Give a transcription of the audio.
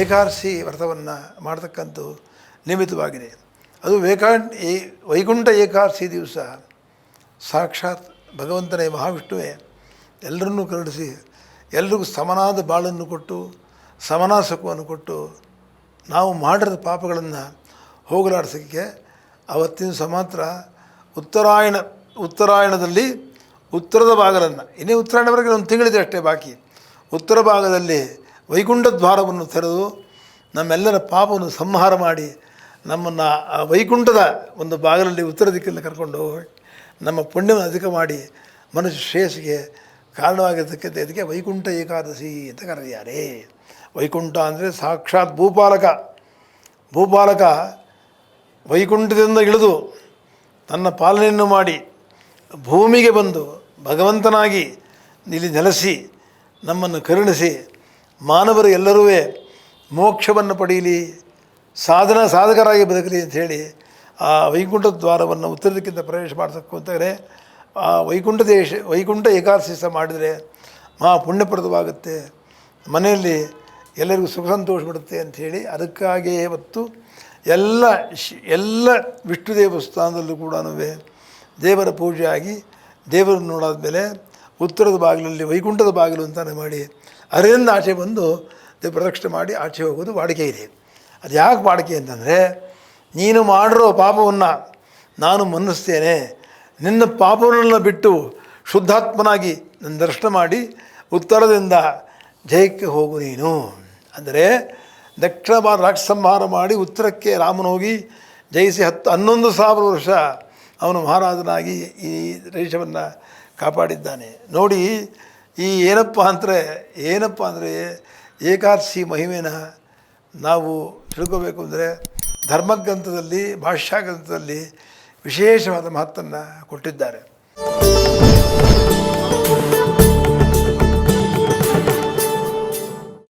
ಏಕಾದಶಿ ವ್ರತವನ್ನು ಮಾಡತಕ್ಕಂಥ ನಿಯಮಿತವಾಗಿದೆ. ಅದು ವೇಕಾಂಡ್ ಏ ವೈಕುಂಠ ಏಕಾದಶಿ ದಿವಸ ಸಾಕ್ಷಾತ್ ಭಗವಂತನೇ ಮಹಾವಿಷ್ಣುವೇ ಎಲ್ಲರನ್ನೂ ಕರುಣಿಸಿ ಎಲ್ರಿಗೂ ಸಮನಾದ ಬಾಳನ್ನು ಕೊಟ್ಟು ಸಮನಾಸಕವನ್ನು ಕೊಟ್ಟು ನಾವು ಮಾಡಿದ ಪಾಪಗಳನ್ನು ಹೋಗಲಾಡಿಸೋಕ್ಕೆ ಅವತ್ತಿನ ದಿವಸ ಮಾತ್ರ ಉತ್ತರಾಯಣ ಉತ್ತರಾಯಣದಲ್ಲಿ ಉತ್ತರದ ಭಾಗವನ್ನು ಇನ್ನೇ ಉತ್ತರಾಯಣವರೆಗೆ ಒಂದು ತಿಂಗಳಿದೆ ಅಷ್ಟೇ ಬಾಕಿ. ಉತ್ತರ ಭಾಗದಲ್ಲಿ ವೈಕುಂಠ ದ್ವಾರವನ್ನು ತೆರೆದು ನಮ್ಮೆಲ್ಲರ ಪಾಪವನ್ನು ಸಂಹಾರ ಮಾಡಿ ನಮ್ಮನ್ನು ಆ ವೈಕುಂಠದ ಒಂದು ಭಾಗದಲ್ಲಿ ಉತ್ತರ ದಿಕ್ಕಿನಲ್ಲಿ ಕರ್ಕೊಂಡು ನಮ್ಮ ಪುಣ್ಯವನ್ನು ಅಧಿಕ ಮಾಡಿ ಮನುಷ್ಯ ಶ್ರೇಯಸ್ಸಿಗೆ ಕಾರಣವಾಗಿರ್ತಕ್ಕಂಥ ಇದಕ್ಕೆ ವೈಕುಂಠ ಏಕಾದಶಿ ಅಂತ ಕರೆದಿದ್ದಾರೆ. ವೈಕುಂಠ ಅಂದರೆ ಸಾಕ್ಷಾತ್ ಭೂಪಾಲಕ. ಭೂಪಾಲಕ ವೈಕುಂಠದಿಂದ ಇಳಿದು ತನ್ನ ಪಾಲನೆಯನ್ನು ಮಾಡಿ ಭೂಮಿಗೆ ಬಂದು ಭಗವಂತನಾಗಿ ಇಲ್ಲಿ ನೆಲೆಸಿ ನಮ್ಮನ್ನು ಕರುಣಿಸಿ ಮಾನವರು ಎಲ್ಲರೂ ಮೋಕ್ಷವನ್ನು ಪಡೆಯಲಿ, ಸಾಧನ ಸಾಧಕರಾಗಿ ಬದುಕಲಿ ಅಂಥೇಳಿ ಆ ವೈಕುಂಠ ದ್ವಾರವನ್ನು ಉತ್ತರದಕ್ಕಿಂತ ಪ್ರವೇಶ ಮಾಡ್ತಕ್ಕಂತಾರೆ ಆ ವೈಕುಂಠ ದೇಶ, ವೈಕುಂಠ ಏಕಾದಶಿ ಮಾಡಿದರೆ ಮಹಾ ಪುಣ್ಯಪ್ರದವಾಗುತ್ತೆ ಮನೆಯಲ್ಲಿ ಎಲ್ಲರಿಗೂ ಸುಖ ಸಂತೋಷ ಬಿಡುತ್ತೆ ಅಂಥೇಳಿ ಅದಕ್ಕಾಗಿಯೇ ಇವತ್ತು ಎಲ್ಲ ಶ್, ಎಲ್ಲ ವಿಷ್ಣು ದೇವಸ್ಥಾನದಲ್ಲೂ ಕೂಡ ದೇವರ ಪೂಜೆ ಆಗಿ ದೇವರನ್ನು ನೋಡಾದ್ಮೇಲೆ ಉತ್ತರದ ಬಾಗಿಲಲ್ಲಿ, ವೈಕುಂಠದ ಬಾಗಿಲು ಅಂತಾನೆ ಮಾಡಿ ಅದರಿಂದ ಆಚೆ ಬಂದು ಪ್ರದಕ್ಷಿಣೆ ಮಾಡಿ ಆಚೆ ಹೋಗೋದು ವಾಡಿಕೆ ಇದೆ. ಅದು ಯಾಕೆ ವಾಡಿಕೆ ಅಂತಂದರೆ, ನೀನು ಮಾಡಿರೋ ಪಾಪವನ್ನು ನಾನು ಮನ್ನಿಸ್ತೇನೆ. ನಿನ್ನ ಪಾಪವನ್ನು ಬಿಟ್ಟು ಶುದ್ಧಾತ್ಮನಾಗಿ ನನ್ನ ದರ್ಶನ ಮಾಡಿ ಉತ್ತರದಿಂದ ಜಯಕ್ಕೆ ಹೋಗು ನೀನು. ಅಂದರೆ ದಕ್ಷಿಣ ಭಾರತ ರಾಕ್ಷಸಂಹಾರ ಮಾಡಿ ಉತ್ತರಕ್ಕೆ ರಾಮನ ಹೋಗಿ ಜಯಿಸಿ ಹತ್ತು, ಹನ್ನೊಂದು ಸಾವಿರ ವರ್ಷ ಅವನು ಮಹಾರಾಜನಾಗಿ ಈ ದೇಶವನ್ನು ಕಾಪಾಡಿದ್ದಾನೆ. ನೋಡಿ ಈ ಏನಪ್ಪ ಅಂದರೆ ಏನಪ್ಪ ಅಂದರೆ ಏಕಾದಶಿ ಮಹಿಮೆನ ನಾವು ತಿಳ್ಕೋಬೇಕು ಅಂದರೆ ಧರ್ಮಗ್ರಂಥದಲ್ಲಿ ಭಾಷ್ಯ ಗ್ರಂಥದಲ್ಲಿ ವಿಶೇಷವಾದ ಮಹತ್ತನ್ನು ಕೊಟ್ಟಿದ್ದಾರೆ.